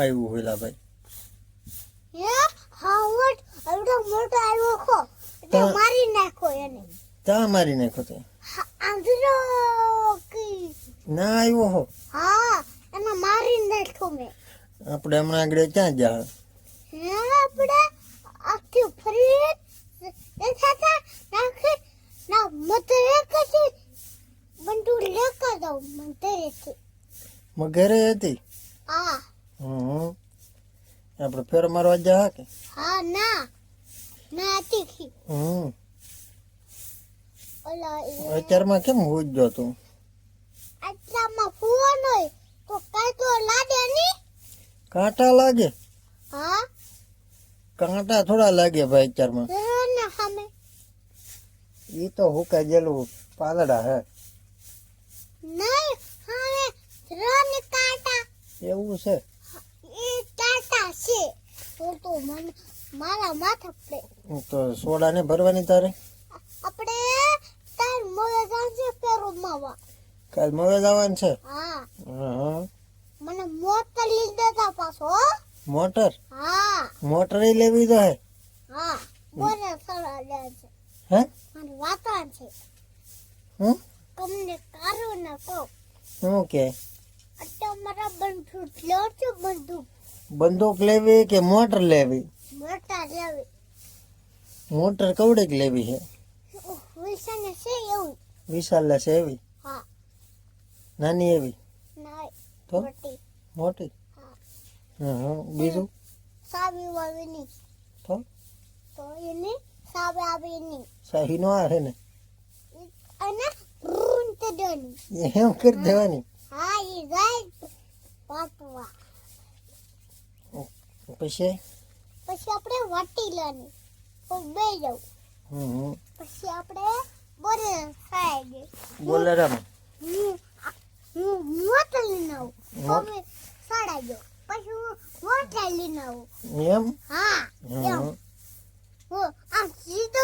આવ્યું હોય ભાઈ મારી નાખો એને. ચા મારી નાખો તે. ના આવ્યો હો. હા એને મારી નાખો મેં. આપણે હમણાં આગળ ક્યાં જા આપણે આખી ફરી થાતા નાખે. ના મતે એક છે બંટુ લેકા દઉં મને છે મગરે હતી? હા. હમ. આપણે ફેર મારવા જા કે? હા ના. ના તીખી હમ. ઓલા અત્યારમાં કેમ હુજ્જો તું? આટલામાં ફોન હોય તો કાંઈ તો લાગે નહીં? કાંટા લાગે? હા. કાંટા થોડા લાગે ભાઈ અત્યારમાં. ના સામે. ઈ તો હુકા જેલું પાલડા હે. નહીં હવે રન કાંટા. એવું છે? કાંટા છે. તો તો મને મારા માથા પડે તો સોડા ને ભરવાની તારે? આપણે તાર મોએ છે પેરો માવા. કાલ મોય જવાનું છે? હા. હા. મને મોટર લઈ દેતા પાછો હો. મોટર? હા. મોટર લેવી તો હે. હા. બોલે સડા લે છે. હે? મને વાતાવરણ છે. હું? તમને કારો ના કે? અત્યારે મારા બંધુ ફ્લોર છે બંદૂક બંદૂક લેવી કે મોટર લેવી? મોટા લેવી. મોટર કવડેક લેવી છે? વિશાલ છે એવું. વિશાલ છે એવી? હા. નાની એવી? તો? મોટી. મોટી? હા. હા બીજું? સાવી વાવીની. તો? તો એની સાવે આવીની. સહી નો આવે ને. અને રૂન તે દેની એમ કરી દેવાની? હા ઈ જાય. પછી? પછી આપણે વાટી લેવાની ઉભે જવું હમ. પછી આપણે બોરે ખાઈ ગઈ. બોલેરામાં? હું હું મોટ લઈને આવું મોટ- સાડા જો પછી હું મોટ લઈને આવું એમ? હા એમ. હું આમ સીધો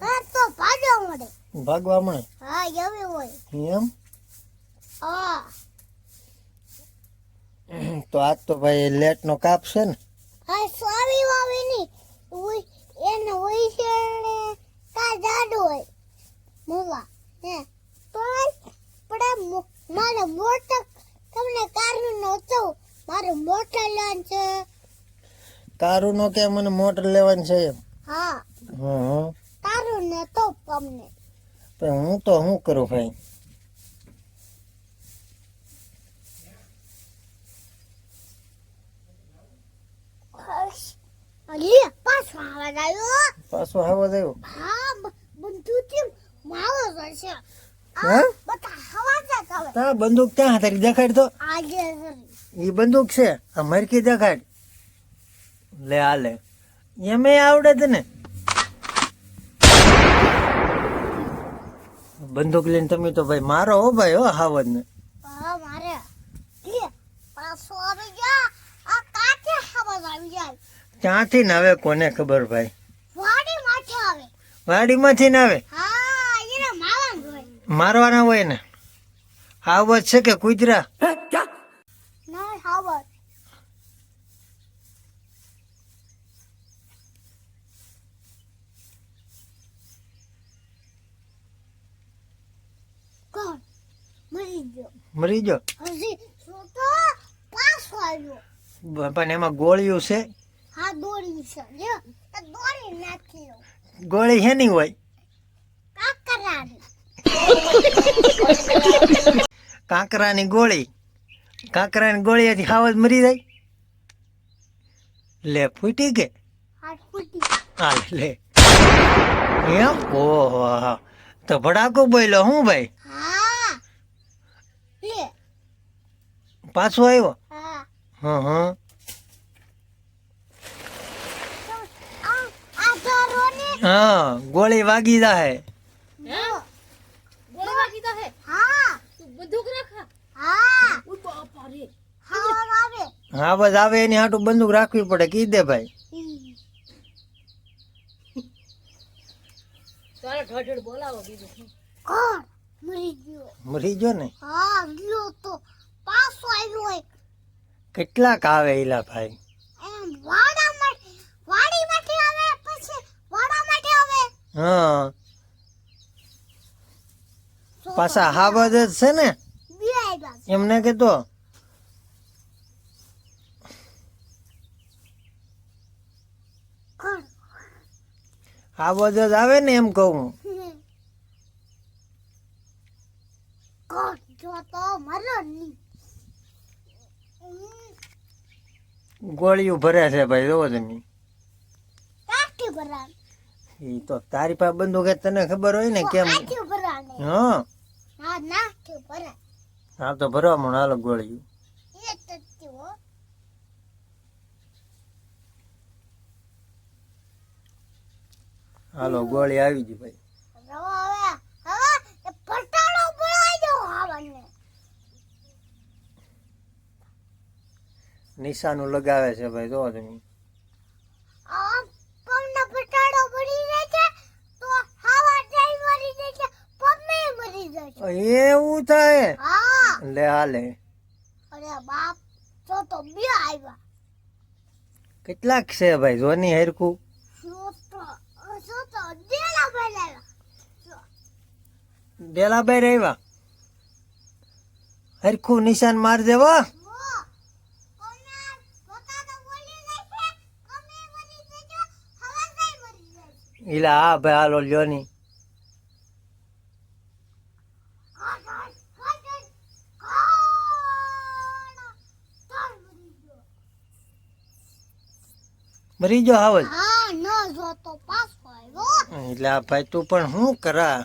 હા તો ભાગવા મળે. ભાગવા મળે? હા એવી હોય. એમ? હા. તો આજ તો ભાઈ લેટ નો કાપ છે ને. હા સ્વામી વાવી ની ઉઈ એને ઉઈ છે ને કા જાડો હોય. મોવા હે. તો પડા મારે મોટર તમને કારનું નહોતો મારે મોટર લેવાનું છે. કારું નો કે મને મોટર લેવાનું છે એમ? હા. હા હમ. તારું નતો તમને પણ હું તો શું કરું ભાઈ? લે પાછો આવાજ આવ્યો પાછો આવાજ આવ્યો હા બંધુથી માવો જશે. હે? બધા હવા જ આવે તા બંદૂક ક્યાં તારી દેખાડ તો. ઈ બંદૂક છે. આ મરકી દેખાડ. લે આ લે. એમે આવડે તને બંદૂક લઈને તમે તો ભાઈ મારો હો ભાઈ હો હાવજ ને હા મારે. પાછો આવી ગયા આ કાચે હવા આવી જાય. ક્યાંથી ને કોને ખબર ભાઈ? વાડી માથે આવે. વાડીમાંથી ને આવે મારવાના હોય ને? હાવજ છે કે કુતરા? મરી ગયો. પણ એમાં ગોળિયું છે? હા દોરી છે. લ્યો તો દોરી નાખી લો. ગોળી હેની હોય? કાકરાની. કાંકરાની ગોળી. કાંકરાની ગોળીથી હાવજ મરી જાય. લે ફૂટી કે હા લે. એમ? ઓહો તો ભડાકો બોલ્યો હું ભાઈ? હા. પાછો આવ્યો? હા હા હા તો આ આ ધોરોને હા ગોળી વાગી કીધા હે. હા બંદૂક રાખા. હા. હા બસ આવે એની હાટું બંદૂક રાખવી પડે કી દે ભાઈ. કોણ? મરી ગયો. મરી ગયો ને? હા ગયો તો. પાછો આવ્યો એક. કેટલાક આવે ઈલા ભાઈ એમ વાડા માટે વાડી માટે આવે પછી વાડા માટે આવે હા પાછા હાવજ જ છે ને. એમને કીધો? હાવજ જ આવે ને એમ કહું ગોળીઓ ભરે છે ભાઈ જોવો તમે એ તો તારી પાસે બંદૂક કે તને ખબર હોય ને કેમ? હા. હા તો ભરવા મને હાલો હો. હાલો ગોળી આવી ગઈ ભાઈ. નિશાનું લગાવે છે ભાઈ જોવો તમે આ પગનો પટાડો પડી જાય છે તો હવા જાય મરી જાય છે પગને મરી જાય છે એવું થાય? હા. લે હાલે અરે બાપ જો તો બે આવ્યા. કેટલાક છે ભાઈ? જોની હરખું? ડેલાભાઈ રહેવા હરખું નિશાન માર દેવા. ઈલા હા ભાઈ હાલો લ્યો ની કાઢ કાઢ કાઢ કાઢ તાર મરી ગયો મરી જો. હાવજ હા ન જો તો પાછો આવ્યો. એટલે આ ભાઈ તું પણ શું કરા?